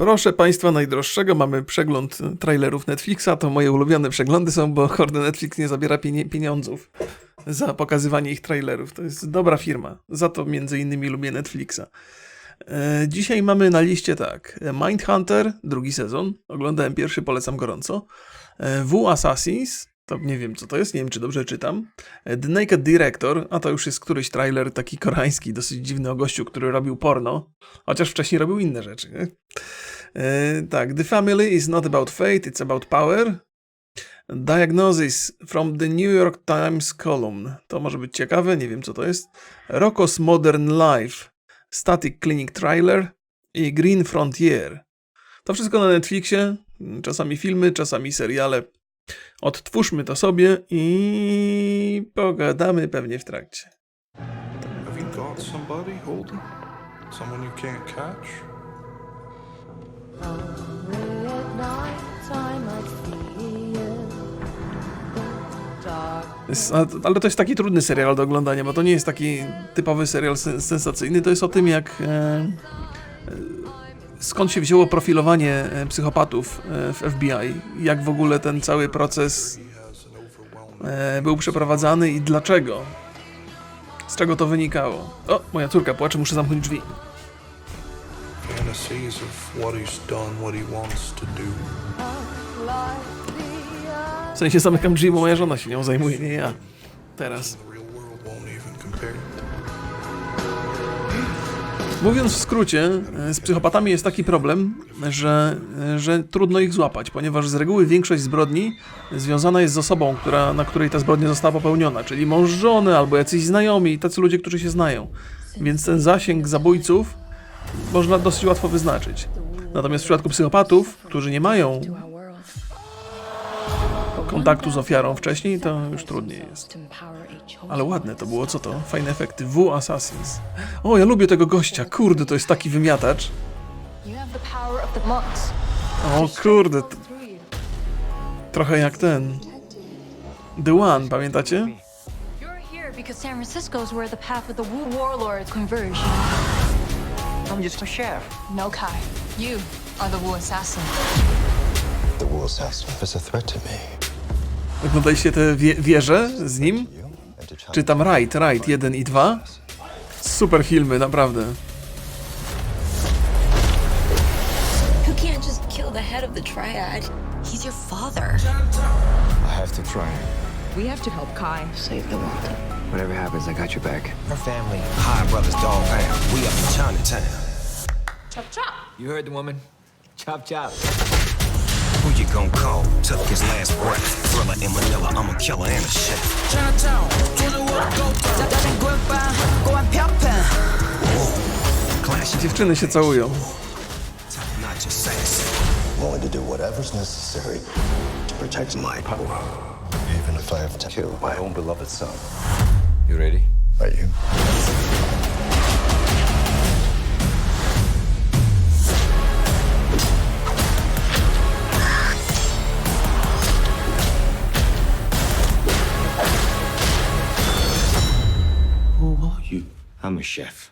Proszę Państwa najdroższego, mamy przegląd trailerów Netflixa. To moje ulubione przeglądy są, bo kurde Netflix nie zabiera pieniądzów za pokazywanie ich trailerów. To jest dobra firma. Za to między innymi lubię Netflixa. E, Dzisiaj mamy na liście tak. Mindhunter, drugi sezon. Oglądałem pierwszy, polecam gorąco. E, W Assassins, to nie wiem co to jest, nie wiem czy dobrze czytam. E, The Naked Director, a to już jest któryś trailer taki koreański, dosyć dziwny o gościu, który robił porno. Chociaż wcześniej robił inne rzeczy. Nie? E, tak, The Family is not about fate, it's about power. Diagnosis from the New York Times column. To może być ciekawe, nie wiem co to jest. Rocco's Modern Life, Static Clinic Trailer i Green Frontier. To wszystko na Netflixie, czasami filmy, czasami seriale. Odtwórzmy to sobie i pogadamy pewnie w trakcie. Have you got somebody, Holden? Someone you can't catch? Ale- to jest taki trudny serial do oglądania, bo to nie jest taki typowy serial sen- sensacyjny. To jest o tym, jak. E, e, skąd się wzięło profilowanie e, psychopatów w FBI, jak w ogóle ten cały proces był przeprowadzany i dlaczego. Z czego to wynikało. O, moja córka płacze, muszę zamknąć drzwi. Fantasies of what he's done, what he wants to do. W sensie zamykam drzwi, bo moja żona się nią zajmuje, nie ja. Teraz. Mówiąc w skrócie, e, z psychopatami jest taki problem, że, e, że trudno ich złapać, ponieważ z reguły większość zbrodni związana jest z osobą, która, na której ta zbrodnia została popełniona, czyli mąż żony albo jacyś znajomi, tacy ludzie, którzy się znają. Więc ten zasięg zabójców można dosyć łatwo wyznaczyć. Natomiast w przypadku psychopatów, którzy nie mają kontaktu z ofiarą wcześniej, to już trudniej jest. Ale ładne to było, co to? Fajne efekty. W Assassins. O, ja lubię tego gościa. Kurde, to jest taki wymiatacz. O kurde, trochę jak ten. The One, pamiętacie? You're here because San Francisco is where the path of the Wu warlords converge. I'm just a chef. No, Kai. You are the Wu assassin. The Wu assassin is a threat to me. Oglądaliście te wie wieże z nim? Czy tam Raid, Raid 1 i 2? Super filmy, naprawdę. You can't just kill the head of the triad. He's your father. I have to try. We have to help Kai. Save the world. Whatever happens, I got your back. Her family, High Brothers Dog Pound. We up in Chinatown. Chop chop. You heard the woman. Chop chop. Who you gonna call? Took his last breath. Thriller in Manila, I'm a killer and a chef. Clash Dziewczyny się całują. top-notch assassin. willing to do whatever's necessary to protect my power, even if I have to kill my own beloved son. You ready? Are you? Who are you? I'm a chef.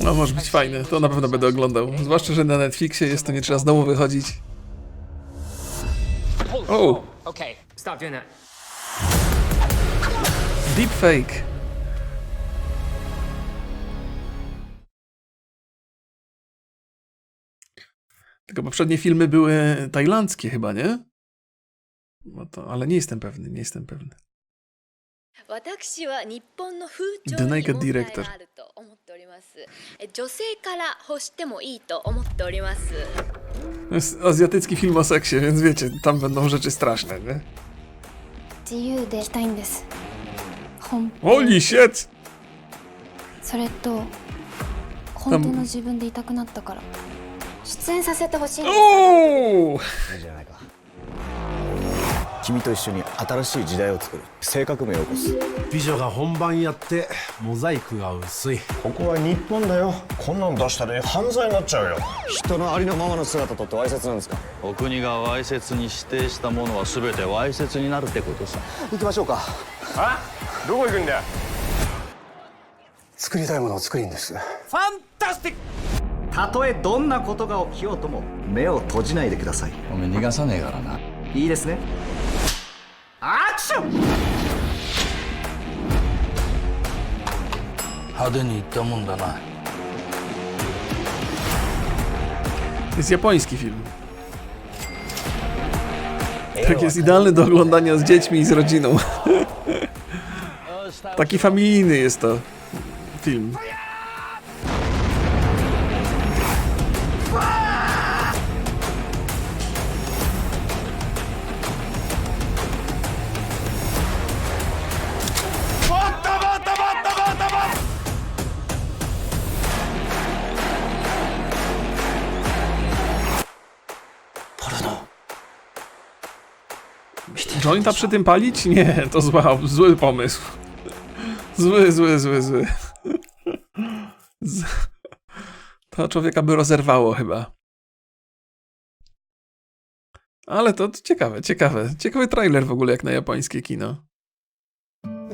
No, może być fajne. To na pewno będę oglądał. Zwłaszcza, że na Netflixie jest, to nie trzeba znowu wychodzić. O, Okay, stop doing that. deepfake. Tylko poprzednie filmy były tajlandzkie chyba, nie? No to, ale nie jestem pewny, nie jestem pewny. 私は日本の風潮に問題があると思っておりますえ女性から欲してもいいと思っております jest azjatycki film o seksie, więc wiecie, tam będą rzeczy straszne, nie? 自由でしたいんです本 Holy shit! それ君と一緒に新しい時代を作る。性革命を起こす。美女が本番やってモザイクが薄い。ここは日本だよ。こんなん出したら犯罪になっちゃうよ。人のありのままの姿とってわいせつなんですか？お国がわいせつに指定したものは全てわいせつになるってことさ。行きましょうか。どこ行くんだ？よ作りたいものを作りんです。ファンタスティック！たとえどんなことが起きようとも目を閉じないでください。お前逃がさねえからな。いいですね派手にいったもんだな To jest japoński film. Tak jest idealny do oglądania z dziećmi i z rodziną. Taki familijny jest to film. Jointa przy tym palić? Nie, to zła, zły pomysł. Zły, zły, zły, zły. Z... To człowieka by rozerwało chyba. Ale to ciekawe, ciekawe. Ciekawy trailer w ogóle jak na japońskie kino.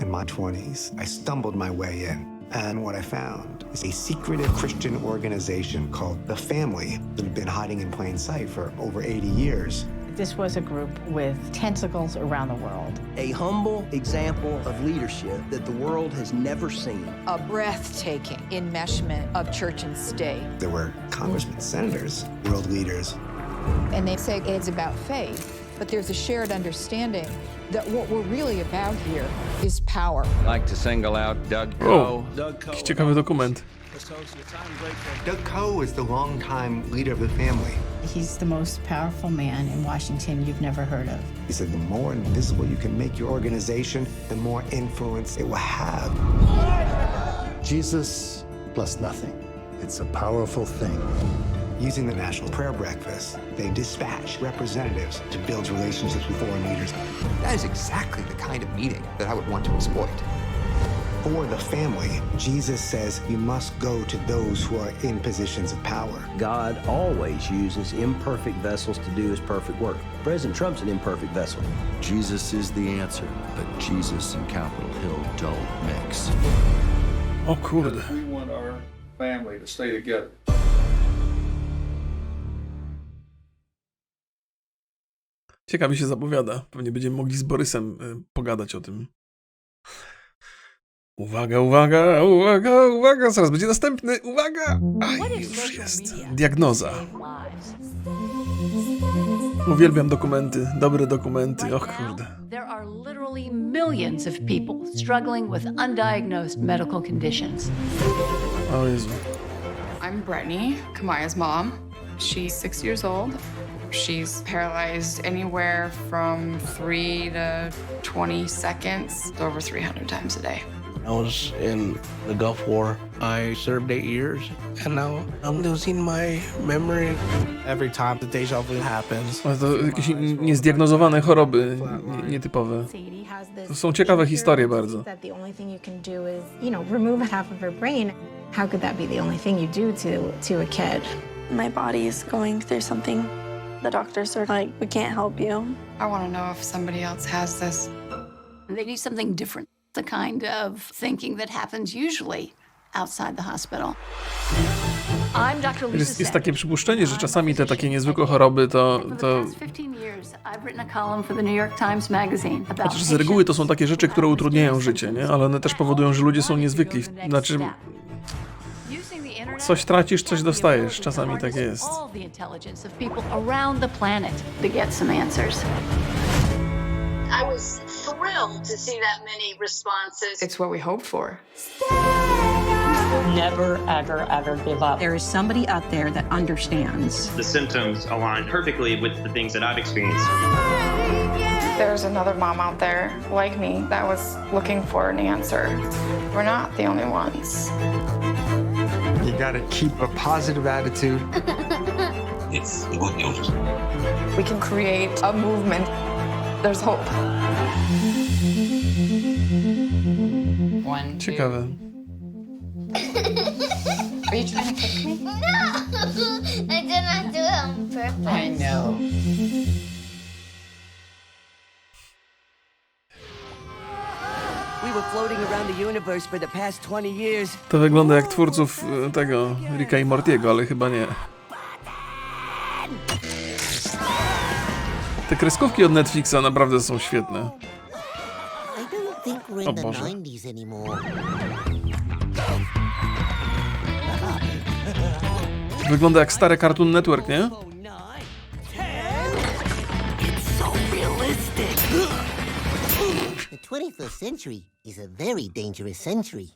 In my 20s, I stumbled my way in. And what I found is a secretive Christian organization called The Family that had been hiding in plain sight for over 80 years. This was a group with tentacles around the world. A humble example of leadership that the world has never seen. A breathtaking enmeshment of church and state. There were congressmen, senators, world leaders. And they say it's about faith, but there's a shared understanding that what we're really about here is power. Like to single out Doug oh. O, jakiś ciekawy dokument. Doug Coe is the longtime leader of the family. He's the most powerful man in Washington you've never heard of. He said the more invisible you can make your organization, the more influence it will have. Jesus plus nothing. It's a powerful thing. Using the National Prayer Breakfast, they dispatch representatives to build relationships with foreign leaders. That is exactly the kind of meeting that I would want to exploit. For the family, Jesus says you must go to those who are in positions of power. God always uses imperfect vessels to do his perfect work. President Trump's an imperfect vessel. Jesus is the answer, but Jesus and Capitol Hill don't mix. O kurde. We want our family to stay together. Ciekawie się zapowiada. Pewnie będziemy mogli z Borysem y, pogadać o tym. Uwaga, uwaga, uwaga, uwaga, zaraz będzie następny. Uwaga! Aj, już jest. Diagnoza. Uwielbiam dokumenty, dobre dokumenty. Och kurde. There are literally millions of people struggling with undiagnosed medical conditions. O Jezu. I'm Brittany, Kamaya's mom. She's six years old. She's paralyzed anywhere from three to 20 seconds, over 300 times a day. I was in the Gulf War. I served eight years, and now I'm losing my memory. Every time the deja vu happens. Ale to jakieś niezdiagnozowane choroby nie- nietypowe. To są ciekawe historie bardzo. That the only thing you can do is, you know, remove half of her brain. How could that be the only thing you do to to a kid? My body is going through something. The doctors are like, we can't help you. I want to know if somebody else has this. They need something different, the kind of thinking that happens usually outside the hospital. I'm Dr. Lisa Jest, jest takie przypuszczenie, że czasami te takie niezwykłe choroby to, to For 15 years, I've written a column for the New York Times Magazine about Chociaż z reguły to są takie rzeczy, które utrudniają życie, nie? Ale one też powodują, że ludzie są niezwykli. Znaczy, coś tracisz, coś dostajesz. Czasami tak jest. I was thrilled to see that many responses. It's what we hoped for. Never, ever, ever give up. There is somebody out there that understands. The symptoms align perfectly with the things that I've experienced. There's another mom out there like me that was looking for an answer. We're not the only ones. You gotta keep a positive attitude. It's good news. We can create a movement. There's hope. One, Ciekawe. Are you trying to kick me? No! I did not do it on purpose. I know. We were floating around the universe for the past 20 years. To wygląda jak twórców e, tego Ricka i Mortiego, ale chyba nie. Te kreskówki od Netflixa naprawdę są świetne. O Boże. 90s anymore. Wygląda jak stare Cartoon Network, nie? The 21st century is a very dangerous century.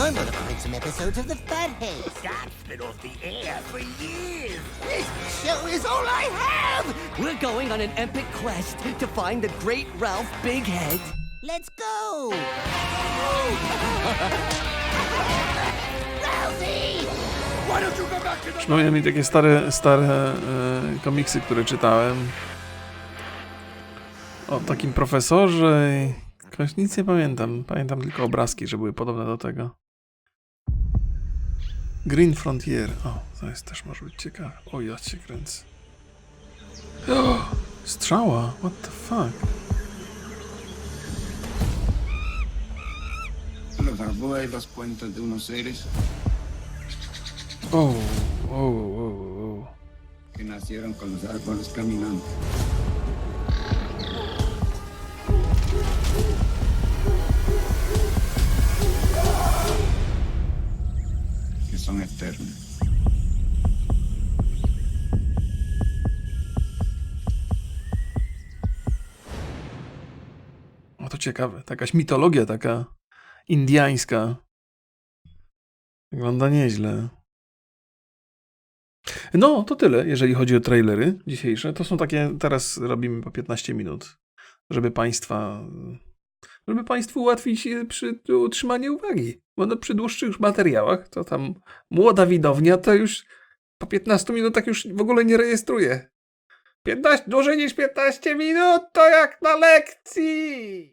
I'm gonna find some episodes of the Fatheads. That's been off the air for years. This show is all I have. We're going on an epic quest to find the great Ralph Bighead. Let's go. Rousey! Why don't you go back to the Przypomina mi takie stare, stare e, komiksy, które czytałem. O takim profesorze. i Jakoś nic nie pamiętam. Pamiętam tylko obrazki, że były podobne do tego. Green Frontier. O, to jest też może być ciekawe. O, ja cię kręcę. O, strzała. What the fuck? Los arbó y los puentes de unos seres O, o, o, o. que nacieron con los árboles caminantes. Ciekawe. Takaś mitologia taka indiańska. Wygląda nieźle. No, to tyle, jeżeli chodzi o trailery dzisiejsze. To są takie, teraz robimy po 15 minut, żeby Państwa, żeby Państwu ułatwić e, przy utrzymanie uwagi. Bo no, przy dłuższych materiałach, to tam młoda widownia to już po 15 minutach już w ogóle nie rejestruje. 15, dłużej niż 15 minut to jak na lekcji!